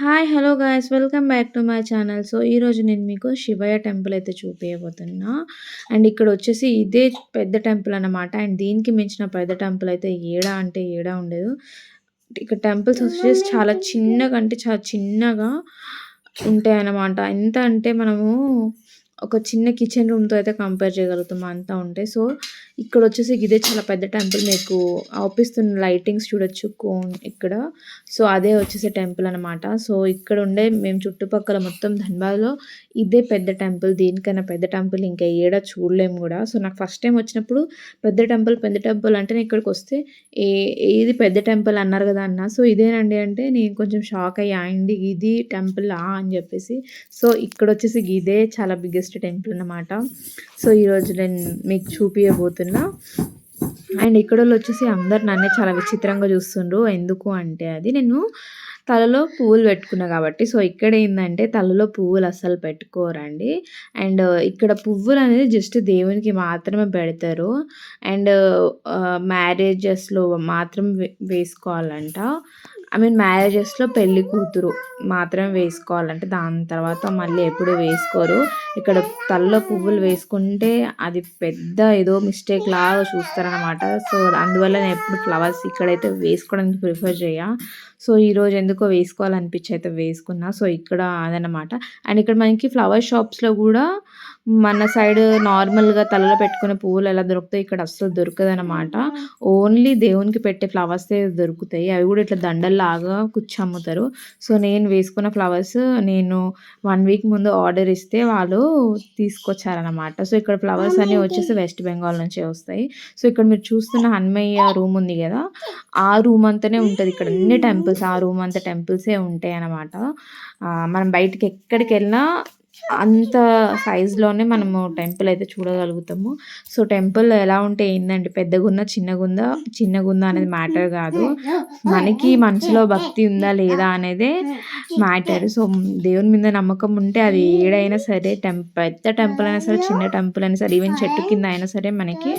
Hi hello guys. Welcome back to my channel. So ఈరోజు నేను మీకు శివయ్య టెంపుల్ అయితే చూపించబోతున్నా అండ్ ఇక్కడ వచ్చేసి ఇదే పెద్ద టెంపుల్ అన్నమాట. అండ్ దీనికి మించిన పెద్ద టెంపుల్ అయితే ఏడా అంటే ఏడా ఉండదు. ఇక్కడ టెంపుల్స్ వచ్చేసి చాలా చిన్నగా అంటే చాలా చిన్నగా ఉంటాయి అన్నమాట ఎంత అంటే మనము ఒక చిన్న కిచెన్ రూమ్తో అయితే కంపేర్ చేయగలుగుతాం అంతా ఉంటే. సో ఇక్కడ వచ్చేసి ఇదే చాలా పెద్ద టెంపుల్ మీకు ఆపిస్తున్న లైటింగ్స్ చూడొచ్చు కోన్ ఇక్కడ. సో అదే వచ్చేసి టెంపుల్ అనమాట సో ఇక్కడ ఉండే మేము చుట్టుపక్కల మొత్తం ధన్బాద్లో ఇదే పెద్ద టెంపుల్ దీనికన్నా పెద్ద టెంపుల్ ఇంకా ఏడ చూడలేము కూడా. సో నాకు ఫస్ట్ టైం వచ్చినప్పుడు పెద్ద టెంపుల్ పెద్ద టెంపుల్ అంటే నేను ఇక్కడికి వస్తే ఏ ఇది పెద్ద టెంపుల్ అన్నారు కదా అన్న. సో ఇదేనండి అంటే నేను కొంచెం షాక్ అయ్యా అండి ఇది టెంపుల్ ఆ అని చెప్పేసి. సో ఇక్కడ వచ్చేసి ఇదే చాలా బిగ్గెస్ట్ టెంపుల్ అనమాట సో ఈరోజు నేను మీకు చూపించబోతున్నాను అండ్ ఇక్కడ వచ్చేసి అందరు నన్నే చాలా విచిత్రంగా చూస్తుండ్రు. ఎందుకు అంటే అది నేను తలలో పువ్వులు పెట్టుకున్నా కాబట్టి. సో ఇక్కడ ఏంటంటే తలలో పువ్వులు అస్సలు పెట్టుకోరండి. అండ్ ఇక్కడ పువ్వులు అనేది జస్ట్ దేవునికి మాత్రమే పెడతారు. అండ్ మ్యారేజెస్లో మాత్రం వేసుకోవాలంట. ఐ మీన్ మ్యారేజెస్లో పెళ్ళి కూతురు మాత్రమే వేసుకోవాలంటే దాని తర్వాత మళ్ళీ ఎప్పుడు వేసుకోరు. ఇక్కడ తలలో పువ్వులు వేసుకుంటే అది పెద్ద ఏదో మిస్టేక్ లాగా చూస్తారనమాట సో అందువల్ల నేను ఎప్పుడు ఫ్లవర్స్ ఇక్కడైతే వేసుకోవడానికి ప్రిఫర్ చేయ. సో ఈరోజు ఎందుకో వేసుకోవాలనిపించి అయితే వేసుకున్నా. సో ఇక్కడ అదనమాట అండ్ ఇక్కడ మనకి ఫ్లవర్ షాప్స్లో కూడా మన సైడ్ నార్మల్గా తలలో పెట్టుకునే పువ్వులు ఎలా దొరుకుతాయి ఇక్కడ అస్సలు దొరకదు అనమాట ఓన్లీ దేవునికి పెట్టే ఫ్లవర్సే దొరుకుతాయి. అవి కూడా ఇట్లా దండల్లాగా కుచ్చి అమ్ముతారు సో నేను వేసుకున్న ఫ్లవర్స్ నేను వన్ వీక్ ముందు ఆర్డర్ ఇస్తే వాళ్ళు తీసుకొచ్చారనమాట సో ఇక్కడ ఫ్లవర్స్ అన్నీ వచ్చేసి వెస్ట్ బెంగాల్ నుంచే వస్తాయి. సో ఇక్కడ మీరు చూస్తున్న హన్మయ్య రూమ్ ఉంది కదా ఆ రూమ్ అంతానే ఉంటుంది. ఇక్కడ అన్ని టెంపుల్స్ ఆ రూమ్ అంతా టెంపుల్సే ఉంటాయి అనమాట మనం బయటికి ఎక్కడికి వెళ్ళినా అంత సైజులోనే మనము టెంపుల్ అయితే చూడగలుగుతాము. సో టెంపుల్ ఎలా ఉంటే ఏంటంటే పెద్దగుందా చిన్నగుందా చిన్నగుందా అనేది మ్యాటర్ కాదు. మనకి మనసులో భక్తి ఉందా లేదా అనేదే మ్యాటర్. సో దేవుని మీద నమ్మకం ఉంటే అది ఏడైనా సరే టెంప్ పెద్ద టెంపుల్ అయినా సరే చిన్న టెంపుల్ అయినా సరే ఈవెన్ చెట్టు కింద అయినా సరే మనకి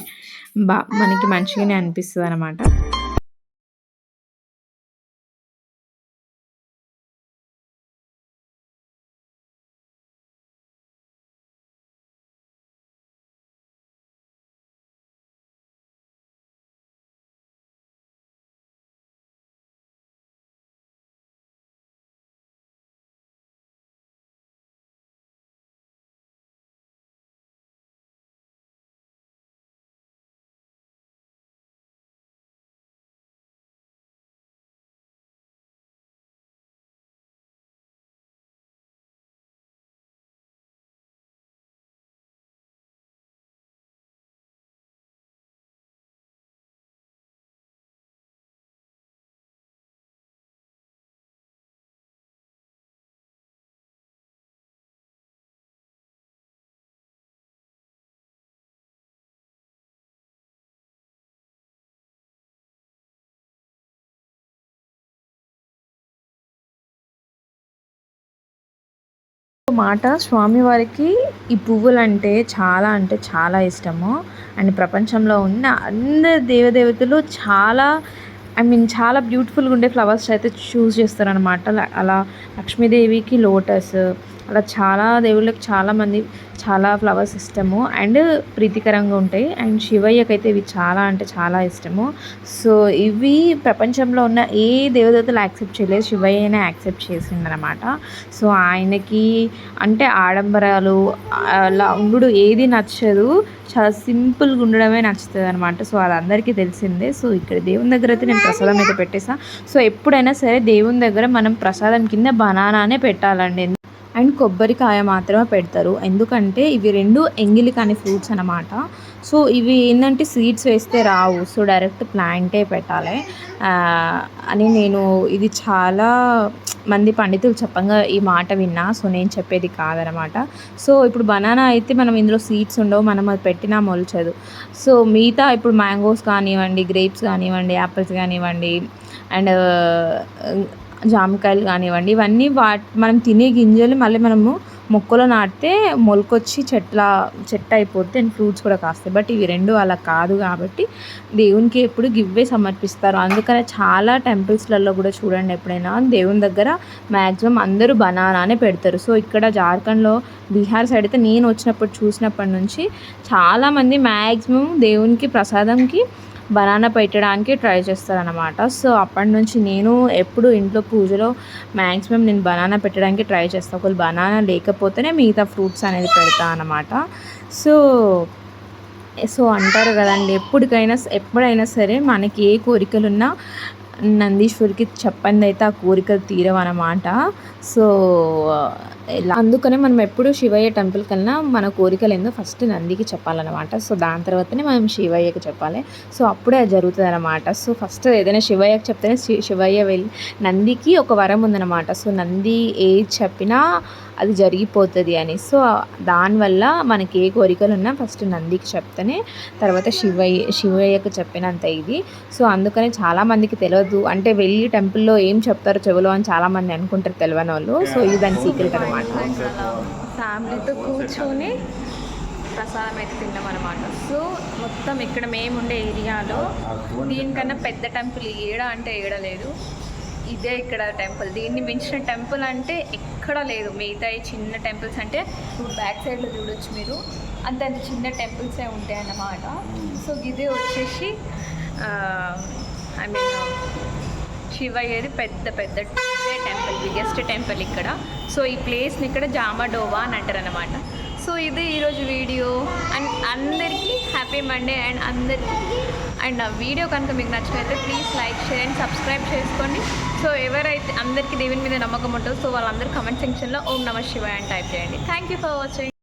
బా మనకి మంచిగానే అనిపిస్తుంది అనమాట మాట స్వామివారికి ఈ పువ్వులు అంటే చాలా అంటే చాలా ఇష్టము. అండ్ ప్రపంచంలో ఉన్న అందరి దేవదేవతలు చాలా ఐ మీన్ చాలా బ్యూటిఫుల్గా ఉండే ఫ్లవర్స్ అయితే చూస్ చేస్తారనమాట అలా లక్ష్మీదేవికి లోటస్ అలా చాలా దేవుళ్ళకి చాలామంది చాలా ఫ్లవర్స్ ఇష్టము అండ్ ప్రీతికరంగా ఉంటాయి. అండ్ శివయ్యకి అయితే ఇవి చాలా అంటే చాలా ఇష్టము సో ఇవి ప్రపంచంలో ఉన్న ఏ దేవదతలు యాక్సెప్ట్ చేయలేదు శివయ్యనే యాక్సెప్ట్ చేసిందనమాట సో ఆయనకి అంటే ఆడంబరాలు అలా ఉండు ఏది నచ్చదు చాలా సింపుల్గా ఉండడమే నచ్చుతుంది అనమాట సో అది అందరికీ తెలిసిందే. సో ఇక్కడ దేవుని దగ్గర అయితే నేను ప్రసాదం అయితే పెట్టేసా. సో ఎప్పుడైనా సరే దేవుని దగ్గర మనం ప్రసాదం కింద బనానానే పెట్టాలండి. అండ్ కొబ్బరికాయ మాత్రమే పెడతారు. ఎందుకంటే ఇవి రెండు ఎంగిలి కాని ఫ్రూట్స్ అనమాట సో ఇవి ఏంటంటే సీడ్స్ వేస్తే రావు. సో డైరెక్ట్ ప్లాంటే పెట్టాలి. అని నేను ఇది చాలా మంది పండితులు చెప్పంగా ఈ మాట విన్నా. సో నేను చెప్పేది కాదనమాట సో ఇప్పుడు బనానా అయితే మనం ఇందులో సీడ్స్ ఉండవు. మనం అది పెట్టినా మొలచదు. సో మిగతా ఇప్పుడు మ్యాంగోస్ కానివ్వండి గ్రేప్స్ కానివ్వండి యాపిల్స్ కానివ్వండి అండ్ జామకాయలు కానివ్వండి ఇవన్నీ వా మనం తినే గింజలు మళ్ళీ మనము మొక్కలో నాటితే మొలకొచ్చి చెట్ల చెట్టు అయిపోతే అండ్ ఫ్రూట్స్ కూడా కాస్తాయి. బట్ ఇవి రెండు అలా కాదు కాబట్టి దేవునికి ఎప్పుడు గివ్వే సమర్పిస్తారు. అందుకనే చాలా టెంపుల్స్లలో కూడా చూడండి ఎప్పుడైనా దేవుని దగ్గర మ్యాక్సిమం అందరూ బనానానే పెడతారు. సో ఇక్కడ జార్ఖండ్లో బీహార్ సైడ్ అయితే నేను వచ్చినప్పుడు చూసినప్పటి నుంచి చాలామంది మ్యాక్సిమం దేవునికి ప్రసాదంకి బనానా పెట్టడానికి ట్రై చేస్తారనమాట సో అప్పటి నుంచి నేను ఎప్పుడు ఇంట్లో పూజలో మ్యాక్సిమం నేను బనానా పెట్టడానికి ట్రై చేస్తాను ఒకవేళ బనానా లేకపోతేనే మిగతా ఫ్రూట్స్ అనేది పెడతా అనమాట సో సో అంటారు కదండి ఎప్పటికైనా ఎప్పుడైనా సరే మనకి ఏ కోరికలున్నా నందీశ్వరికి చెప్పండి అయితే ఆ కోరికలు తీరవన్నమాట. సో అందుకనే మనం ఎప్పుడు శివయ్య టెంపుల్ కన్నా మన కోరికలు ఏందో ఫస్ట్ నందికి చెప్పాలన్నమాట. సో దాని తర్వాతనే మనం శివయ్యకి చెప్పాలి. సో అప్పుడే అది జరుగుతుంది అనమాట సో ఫస్ట్ ఏదైనా శివయ్యకి చెప్తేనే శివయ్య వెళ్ళి నందికి ఒక వరం ఉందన్నమాట. సో నంది ఏది చెప్పినా అది జరిగిపోతుంది అని. సో దానివల్ల మనకి ఏ కోరికలు ఉన్నా ఫస్ట్ నందికి చెప్తేనే తర్వాత శివయ్య శివయ్యకు చెప్పినంత ఇది. సో అందుకనే చాలామందికి తెలియదు అంటే వెళ్ళి టెంపుల్లో ఏం చెప్తారో చెవులో అని చాలామంది అనుకుంటారు తెలియని వాళ్ళు సో ఇది దాని సీక్రెట్ అనమాట ఫ్యామిలీతో కూర్చొని ప్రసాదం అయితే తిన్నాం అనమాట సో మొత్తం ఇక్కడ మేము ఉండే ఏరియాలో దీనికన్నా పెద్ద టెంపుల్ ఏడ అంటే ఏడలేదు ఇదే ఇక్కడ టెంపుల్. దీన్ని మించిన టెంపుల్ అంటే ఎక్కడ లేదు. మిగతా చిన్న టెంపుల్స్ అంటే బ్యాక్ సైడ్లో చూడొచ్చు మీరు. అంత అంత చిన్న టెంపుల్సే ఉంటాయి అన్నమాట. సో ఇదే వచ్చేసి ఐ మీన్ శివయ్యది పెద్ద పెద్ద టెంపుల్ టెంపుల్ బిగ్గెస్ట్ టెంపుల్ ఇక్కడ. సో ఈ ప్లేస్ని ఇక్కడ జామడోవా అని అంటారు అనమాట సో ఇది ఈరోజు వీడియో. అండ్ అందరికీ హ్యాపీ మండే అండ్ అందరికీ అండ్ వీడియో కనుక మీకు నచ్చినైతే please like share and subscribe చేసుకోండి. సో ఎవరైతే అందరికీ దేవుని మీద నమ్మకం ఉంటుందో సో వాళ్ళందరూ కమెంట్ సెక్షన్లో ఓం నమ శివాయ అని టైప్ చేయండి. Thank you for watching